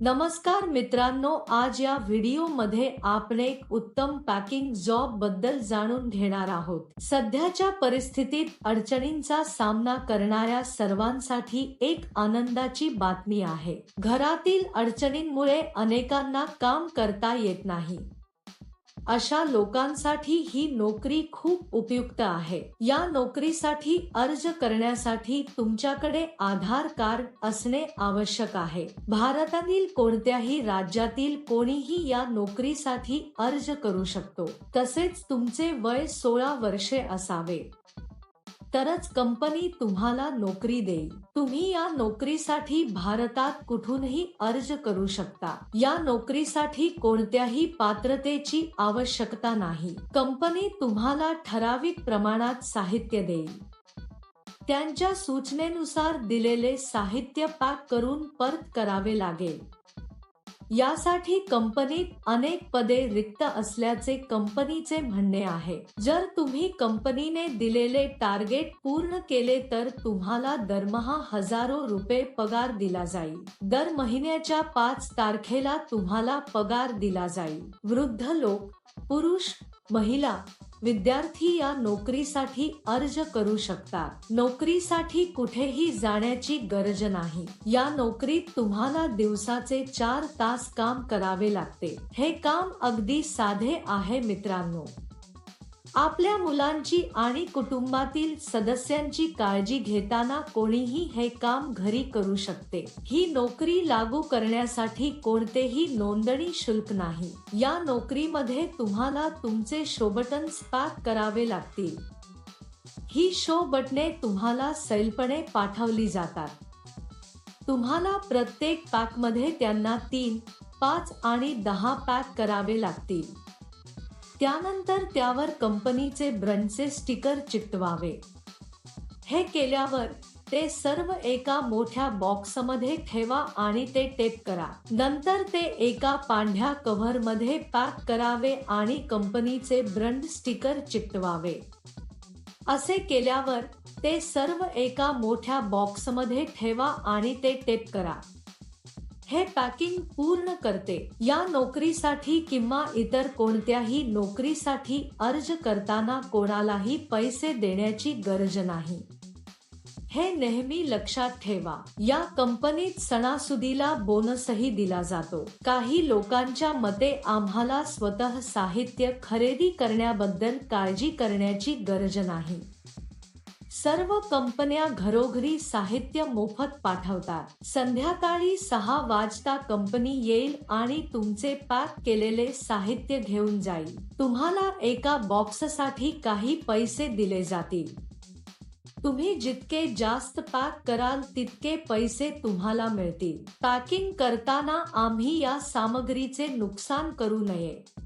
नमस्कार मित्रांनो आज या व्हिडिओमध्ये आपण एक उत्तम पॅकिंग जॉबबद्दल जाणून घेणार आहोत. सध्याच्या परिस्थितीत अडचणींचा सामना करणाऱ्या सर्वांसाठी एक आनंदाची बातमी आहे. घरातील अडचणींमुळे अनेकांना काम करता येत नाही. अशा लोकांसाठी ही नोकरी खूप उपयुक्त आहे. या नोकरीसाठी अर्ज करण्यासाठी तुमच्याकडे आधार कार्ड असणे आवश्यक आहे. भारतातील कोणत्याही राज्यातील कोणीही या नोकरीसाठी अर्ज करू शकतो. तसेच तुमचे वय सोळा वर्षे असावे. तरच कंपनी तुम्हाला नोकरी देईल. तुम्ही या नोकरीसाठी भारतात कुठूनही अर्ज करू शकता. या नोकरीसाठी कोणत्याही पात्रतेची आवश्यकता नाही. कंपनी तुम्हाला ठराविक प्रमाणात साहित्य देईल. त्यांच्या सूचनेनुसार दिलेले साहित्य पॅक करून परत करावे लागेल. यासाठी कंपनीत अनेक पदे रिक्त असल्याचे कंपनीचे म्हणणे आहे. जर तुम्ही कंपनीने दिलेले टार्गेट पूर्ण केले तर तुम्हाला दरमहा हजारो रुपये पगार दिला जाईल. दर महिन्याच्या पाच तारखेला तुम्हाला पगार दिला जाईल. वृद्ध लोक पुरुष महिला विद्यार्थी या नोकरीसाठी अर्ज करू शकतात. नोकरीसाठी कुठेही जाण्याची गरज नाही. या नोकरीत तुम्हाला दिवसाचे चार तास काम करावे लागते. हे काम अगदी साधे आहे मित्रांनो. आपल्या मुलांची आणि कुटुंबातील सदस्यांची काळजी घेताना कोणीही हे काम घरी करू शकते. ही नोकरी लागू करण्यासाठी कोणतेही नोंदणी शुल्क नाही. या नोकरीमध्ये तुम्हाला तुमचे शो बटन्स पॅक करावे लागतील. ही शो बटणे तुम्हाला सैलपणे पाठवली जातात. तुम्हाला प्रत्येक पॅकमध्ये त्यांना तीन पाच आणि दहा पॅक करावे लागतील. त्यानंतर त्यावर कंपनीचे ब्रंडचे स्टिकर चिकटवावे. हे केल्यावर ते सर्व एका मोठ्या बॉक्समध्ये ठेवा आणि ते टेप करा. नंतर ते एका पांढ्या कव्हरमध्ये पॅक करावे आणि कंपनीचे ब्रंड स्टिकर चिकटवावे. असे केल्यावर ते सर्व एका मोठ्या बॉक्समध्ये ठेवा आणि ते टेप करा. हे पॅकिंग पूर्ण करते. या नोकरीसाठी किंवा इतर कोणत्याही नोकरीसाठी अर्ज करताना कोणालाही पैसे देण्याची गरज नाही. हे नेहमी लक्षात ठेवा. या कंपनीत सणासुदीला बोनसही दिला जातो. काही लोकांच्या मते आम्हाला स्वतः साहित्य खरेदी करण्याबद्दल काळजी करण्याची गरज नाही. सर्व कंपन्या घरोघरी साहित्य मोफत पाठवतात. संध्याकाळी सहा वाजता कंपनी येईल आणि तुमचे पॅक केलेले साहित्य घेऊन जाईल. तुम्हाला एका बॉक्ससाठी काही पैसे दिले जातील. तुम्ही जितके जास्त पॅक कराल तितके पैसे तुम्हाला मिळतील. पॅकिंग करताना आम्ही या सामग्रीचे नुकसान करू नये.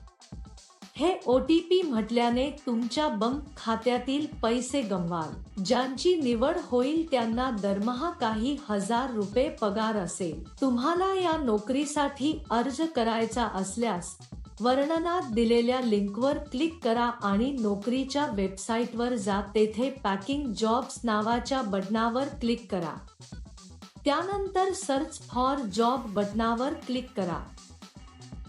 हे ओ टी पी म्हटल्याने तुमच्या बँक खात्यातील पैसे गमवाल. ज्यांची निवड होईल त्यांना दरमहा काही हजार रुपये पगार असेल. तुम्हाला या नोकरीसाठी अर्ज करायचा असल्यास वर्णनात दिलेल्या लिंकवर क्लिक करा आणि नोकरीच्या वेबसाईटवर जा. तेथे पॅकिंग जॉब्स नावाच्या बटनावर क्लिक करा. त्यानंतर सर्च फॉर जॉब बटनावर क्लिक करा.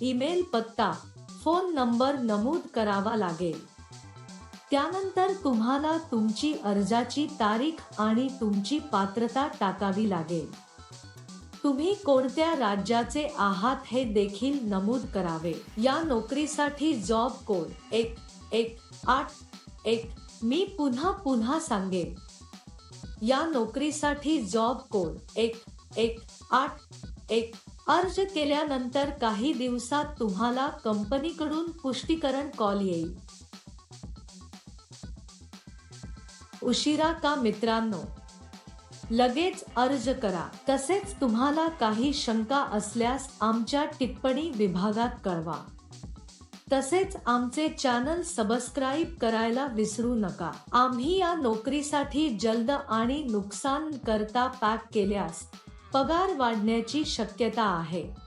ईमेल पत्ता फोन नंबर नमूद करावा लागेल. त्यानंतर तुम्हाला तुमची अर्जाची तारीख आणि तुमची पात्रता टाकावी लागेल. तुम्ही कोणत्या राज्याचे आहात हे देखील नमूद करावे. या नोकरीसाठी जॉब कोड एक एक आठ एक. मी पुन्हा पुन्हा सांगेन. या नोकरीसाठी जॉब कोड एक एक आठ एक. अर्ज केल्यानंतर काही दिवसात तुम्हाला कंपनीकडून पुष्टीकरण कॉल येईल. उशिरा का मित्रांनो? लगेच अर्ज करा. तसेच तुम्हाला काही शंका असल्यास आमच्या टिप्पणी विभागात कळवा. तसेच आमचे चॅनल सबस्क्राईब करायला विसरू नका. आम्ही या नोकरीसाठी जलद आणि नुकसान करता पॅक केल्यास पगार वाढण्याची शक्यता आहे.